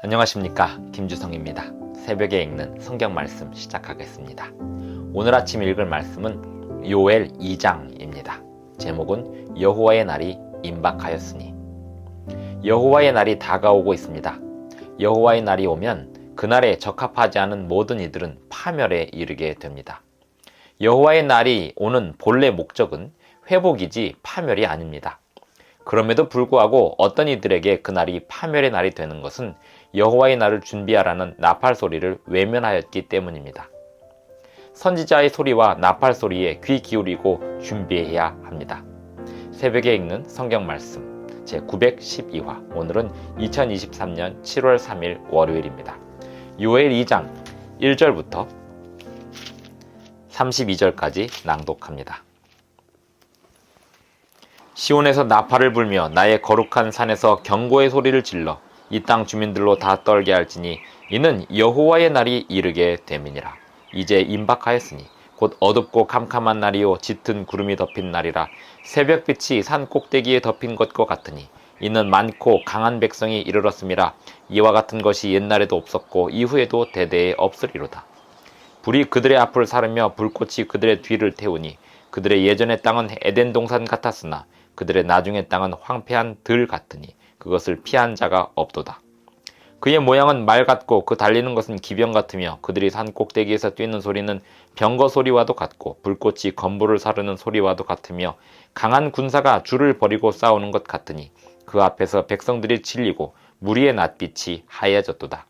안녕하십니까 김주성입니다. 새벽에 읽는 성경 말씀 시작하겠습니다. 오늘 아침 읽을 말씀은 요엘 2장입니다. 제목은 여호와의 날이 임박하였으니 여호와의 날이 다가오고 있습니다. 여호와의 날이 오면 그날에 적합하지 않은 모든 이들은 파멸에 이르게 됩니다. 여호와의 날이 오는 본래 목적은 회복이지 파멸이 아닙니다. 그럼에도 불구하고 어떤 이들에게 그날이 파멸의 날이 되는 것은 여호와의 날을 준비하라는 나팔 소리를 외면하였기 때문입니다. 선지자의 소리와 나팔 소리에 귀 기울이고 준비해야 합니다. 새벽에 읽는 성경 말씀 제 912화 오늘은 2023년 7월 3일 월요일입니다. 요엘 2장 1절부터 32절까지 낭독합니다. 시온에서 나팔을 불며 나의 거룩한 산에서 경고의 소리를 질러 이 땅 주민들로 다 떨게 할지니 이는 여호와의 날이 이르게 됨이니라. 이제 임박하였으니 곧 어둡고 캄캄한 날이요 짙은 구름이 덮인 날이라 새벽빛이 산 꼭대기에 덮인 것과 같으니 이는 많고 강한 백성이 이르렀음이라 이와 같은 것이 옛날에도 없었고 이후에도 대대에 없으리로다. 불이 그들의 앞을 사르며 불꽃이 그들의 뒤를 태우니 그들의 예전의 땅은 에덴 동산 같았으나 그들의 나중의 땅은 황폐한 들 같으니 그것을 피한 자가 없도다. 그의 모양은 말 같고 그 달리는 것은 기병 같으며 그들이 산 꼭대기에서 뛰는 소리는 병거 소리와도 같고 불꽃이 건물을 사르는 소리와도 같으며 강한 군사가 줄을 버리고 싸우는 것 같으니 그 앞에서 백성들이 질리고 무리의 낯빛이 하얘졌도다.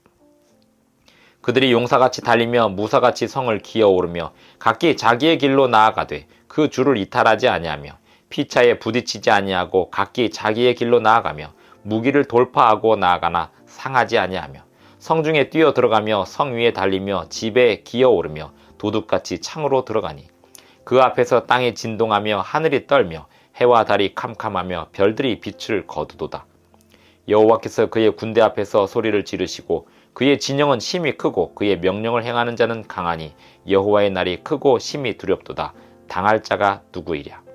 그들이 용사같이 달리며 무사같이 성을 기어오르며 각기 자기의 길로 나아가되 그 줄을 이탈하지 아니하며 피차에 부딪히지 아니하고 각기 자기의 길로 나아가며 무기를 돌파하고 나아가나 상하지 아니하며 성중에 뛰어 들어가며 성 위에 달리며 집에 기어오르며 도둑같이 창으로 들어가니 그 앞에서 땅이 진동하며 하늘이 떨며 해와 달이 캄캄하며 별들이 빛을 거두도다. 여호와께서 그의 군대 앞에서 소리를 지르시고 그의 진영은 심히 크고 그의 명령을 행하는 자는 강하니 여호와의 날이 크고 심히 두렵도다. 당할 자가 누구이랴.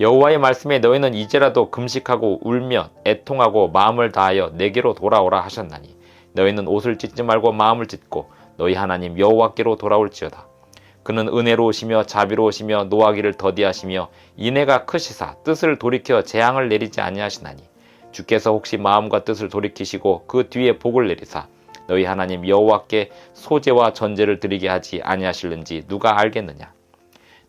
여호와의 말씀에 너희는 이제라도 금식하고 울며 애통하고 마음을 다하여 내게로 돌아오라 하셨나니 너희는 옷을 찢지 말고 마음을 찢고 너희 하나님 여호와께로 돌아올지어다. 그는 은혜로우시며 자비로우시며 노하기를 더디하시며 인애가 크시사 뜻을 돌이켜 재앙을 내리지 아니하시나니 주께서 혹시 마음과 뜻을 돌이키시고 그 뒤에 복을 내리사 너희 하나님 여호와께 소제와 전제를 드리게 하지 아니하실는지 누가 알겠느냐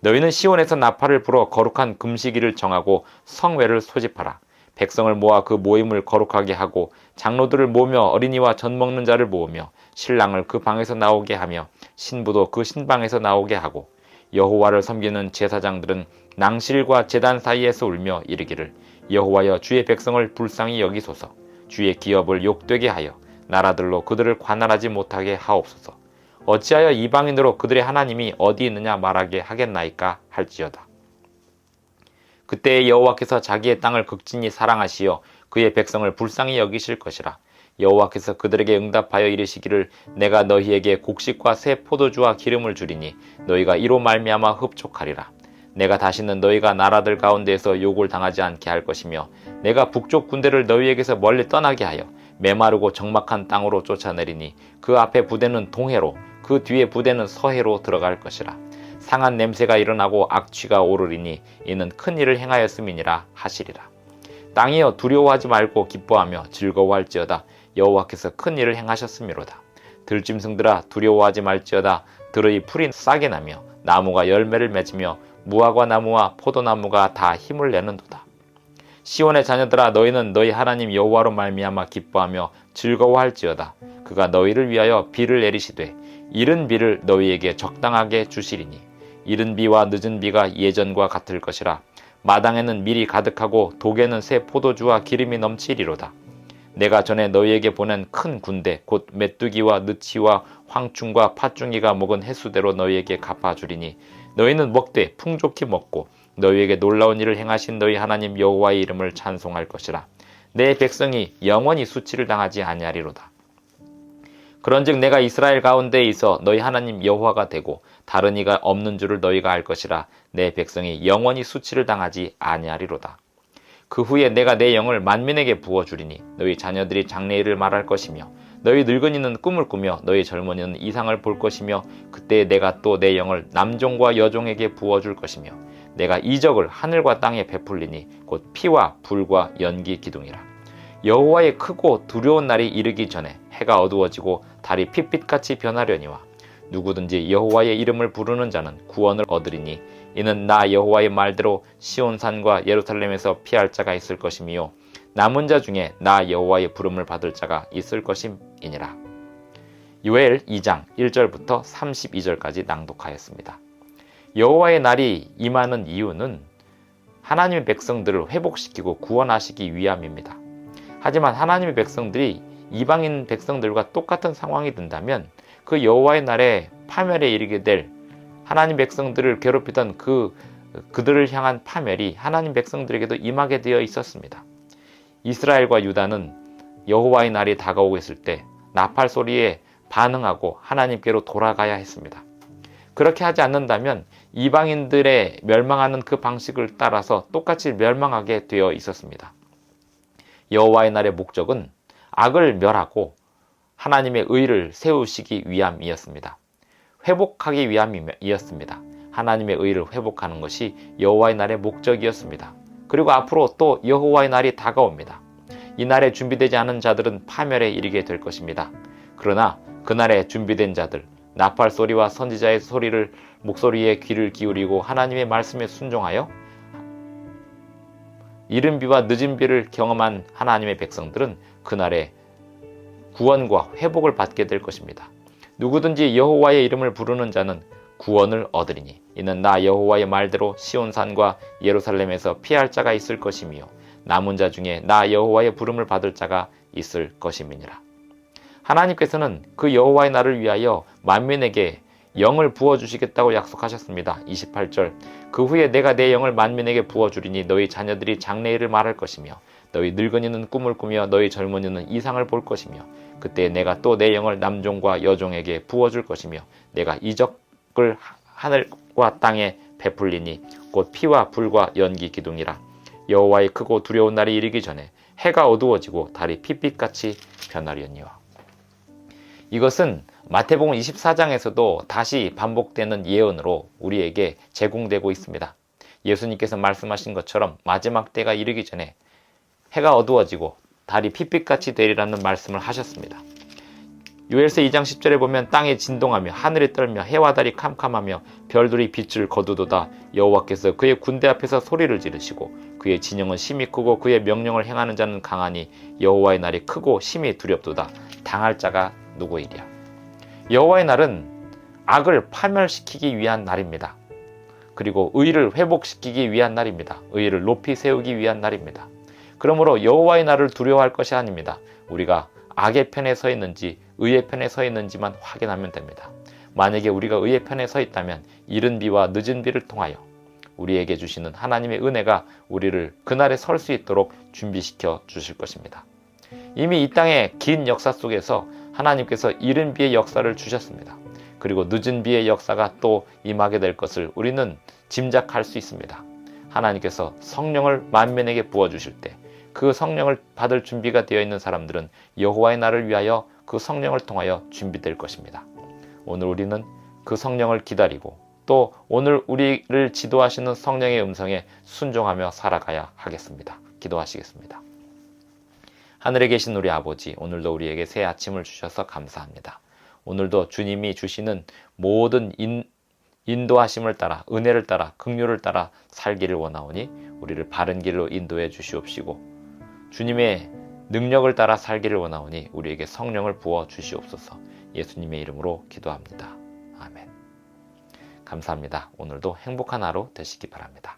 너희는 시온에서 나팔을 불어 거룩한 금식일을 정하고 성회를 소집하라. 백성을 모아 그 모임을 거룩하게 하고 장로들을 모으며 어린이와 젖 먹는 자를 모으며 신랑을 그 방에서 나오게 하며 신부도 그 신방에서 나오게 하고 여호와를 섬기는 제사장들은 낭실과 제단 사이에서 울며 이르기를 여호와여 주의 백성을 불쌍히 여기소서. 주의 기업을 욕되게 하여 나라들로 그들을 관할하지 못하게 하옵소서 어찌하여 이방인으로 그들의 하나님이 어디 있느냐 말하게 하겠나이까 할지어다. 그때 여호와께서 자기의 땅을 극진히 사랑하시어 그의 백성을 불쌍히 여기실 것이라. 여호와께서 그들에게 응답하여 이르시기를 내가 너희에게 곡식과 새 포도주와 기름을 주리니 너희가 이로 말미암아 흡족하리라. 내가 다시는 너희가 나라들 가운데에서 욕을 당하지 않게 할 것이며 내가 북쪽 군대를 너희에게서 멀리 떠나게 하여 메마르고 적막한 땅으로 쫓아내리니 그 앞에 부대는 동해로 그 뒤에 부대는 서해로 들어갈 것이라. 상한 냄새가 일어나고 악취가 오르리니 이는 큰 일을 행하였음이니라 하시리라. 땅이여 두려워하지 말고 기뻐하며 즐거워할지어다. 여호와께서 큰 일을 행하셨음이로다. 들짐승들아 두려워하지 말지어다. 들의 풀이 싸게 나며 나무가 열매를 맺으며 무화과 나무와 포도나무가 다 힘을 내는도다. 시온의 자녀들아 너희는 너희 하나님 여호와로 말미암아 기뻐하며 즐거워할지어다 그가 너희를 위하여 비를 내리시되 이른 비를 너희에게 적당하게 주시리니 이른 비와 늦은 비가 예전과 같을 것이라. 마당에는 밀이 가득하고 독에는 새 포도주와 기름이 넘치리로다. 내가 전에 너희에게 보낸 큰 군대 곧 메뚜기와 느치와 황충과 팥중이가 먹은 해수대로 너희에게 갚아주리니 너희는 먹되 풍족히 먹고 너희에게 놀라운 일을 행하신 너희 하나님 여호와의 이름을 찬송할 것이라. 내 백성이 영원히 수치를 당하지 아니하리로다 그런즉 내가 이스라엘 가운데에 있어 너희 하나님 여호와가 되고 다른 이가 없는 줄을 너희가 알 것이라 내 백성이 영원히 수치를 당하지 아니하리로다. 그 후에 내가 내 영을 만민에게 부어 주리니 너희 자녀들이 장래일을 말할 것이며 너희 늙은이는 꿈을 꾸며 너희 젊은이는 이상을 볼 것이며 그때 내가 또 내 영을 남종과 여종에게 부어 줄 것이며 내가 이적을 하늘과 땅에 베풀리니 곧 피와 불과 연기 기둥이라 여호와의 크고 두려운 날이 이르기 전에 해가 어두워지고 달이 핏빛같이 변하려니와 누구든지 여호와의 이름을 부르는 자는 구원을 얻으리니 이는 나 여호와의 말대로 시온산과 예루살렘에서 피할 자가 있을 것이미요 남은 자 중에 나 여호와의 부름을 받을 자가 있을 것임이니라. 요엘 2장 1절부터 32절까지 낭독하였습니다. 여호와의 날이 임하는 이유는 하나님의 백성들을 회복시키고 구원하시기 위함입니다. 하지만 하나님의 백성들이 이방인 백성들과 똑같은 상황이 된다면 그 여호와의 날에 파멸에 이르게 될 하나님 백성들을 괴롭히던 그 그들을 향한 파멸이 하나님 백성들에게도 임하게 되어 있었습니다. 이스라엘과 유다는 여호와의 날이 다가오고 있을 때 나팔 소리에 반응하고 하나님께로 돌아가야 했습니다. 그렇게 하지 않는다면 이방인들의 멸망하는 그 방식을 따라서 똑같이 멸망하게 되어 있었습니다. 여호와의 날의 목적은 악을 멸하고 하나님의 의를 세우시기 위함이었습니다. 회복하기 위함이었습니다. 하나님의 의를 회복하는 것이 여호와의 날의 목적이었습니다. 그리고 앞으로 또 여호와의 날이 다가옵니다. 이 날에 준비되지 않은 자들은 파멸에 이르게 될 것입니다. 그러나 그날에 준비된 자들, 나팔 소리와 선지자의 소리를 목소리에 귀를 기울이고 하나님의 말씀에 순종하여 이른 비와 늦은 비를 경험한 하나님의 백성들은 그날에 구원과 회복을 받게 될 것입니다. 누구든지 여호와의 이름을 부르는 자는 구원을 얻으리니 이는 나 여호와의 말대로 시온산과 예루살렘에서 피할 자가 있을 것이며 남은 자 중에 나 여호와의 부름을 받을 자가 있을 것임이니라. 하나님께서는 그 여호와의 날을 위하여 만민에게 영을 부어 주시겠다고 약속하셨습니다. 28절. 그 후에 내가 내 영을 만민에게 부어 주리니 너희 자녀들이 장래일을 말할 것이며 너희 늙은이는 꿈을 꾸며 너희 젊은이는 이상을 볼 것이며 그때 내가 또 내 영을 남종과 여종에게 부어 줄 것이며 내가 이적 을 하늘과 땅에 베풀리니 곧 피와 불과 연기 기둥이라. 여호와의 크고 두려운 날이 이르기 전에 해가 어두워지고 달이 핏빛같이 변하려니와. 이것은 마태복음 24장에서도 다시 반복되는 예언으로 우리에게 제공되고 있습니다. 예수님께서 말씀하신 것처럼 마지막 때가 이르기 전에 해가 어두워지고 달이 핏빛같이 되리라는 말씀을 하셨습니다. 요엘서 2장 10절에 보면 땅에 진동하며 하늘에 떨며 해와 달이 캄캄하며 별들이 빛을 거두도다 여호와께서 그의 군대 앞에서 소리를 지르시고 그의 진영은 심히 크고 그의 명령을 행하는 자는 강하니 여호와의 날이 크고 심히 두렵도다 당할 자가 누구이랴 여호와의 날은 악을 파멸시키기 위한 날입니다. 그리고 의를 회복시키기 위한 날입니다. 의를 높이 세우기 위한 날입니다. 그러므로 여호와의 날을 두려워할 것이 아닙니다. 우리가 악의 편에 서 있는지 의의 편에 서 있는지만 확인하면 됩니다. 만약에 우리가 의의 편에 서 있다면 이른 비와 늦은 비를 통하여 우리에게 주시는 하나님의 은혜가 우리를 그날에 설 수 있도록 준비시켜 주실 것입니다. 이미 이 땅의 긴 역사 속에서 하나님께서 이른 비의 역사를 주셨습니다. 그리고 늦은 비의 역사가 또 임하게 될 것을 우리는 짐작할 수 있습니다. 하나님께서 성령을 만민에게 부어 주실 때 그 성령을 받을 준비가 되어 있는 사람들은 여호와의 날을 위하여 그 성령을 통하여 준비될 것입니다. 오늘 우리는 그 성령을 기다리고 또 오늘 우리를 지도하시는 성령의 음성에 순종하며 살아가야 하겠습니다. 기도하시겠습니다. 하늘에 계신 우리 아버지, 오늘도 우리에게 새 아침을 주셔서 감사합니다. 오늘도 주님이 주시는 모든 인, 인도하심을 따라 은혜를 따라 긍휼을 따라 살기를 원하오니 우리를 바른 길로 인도해 주시옵시고 주님의 능력을 따라 살기를 원하오니 우리에게 성령을 부어 주시옵소서 예수님의 이름으로 기도합니다. 아멘. 감사합니다. 오늘도 행복한 하루 되시기 바랍니다.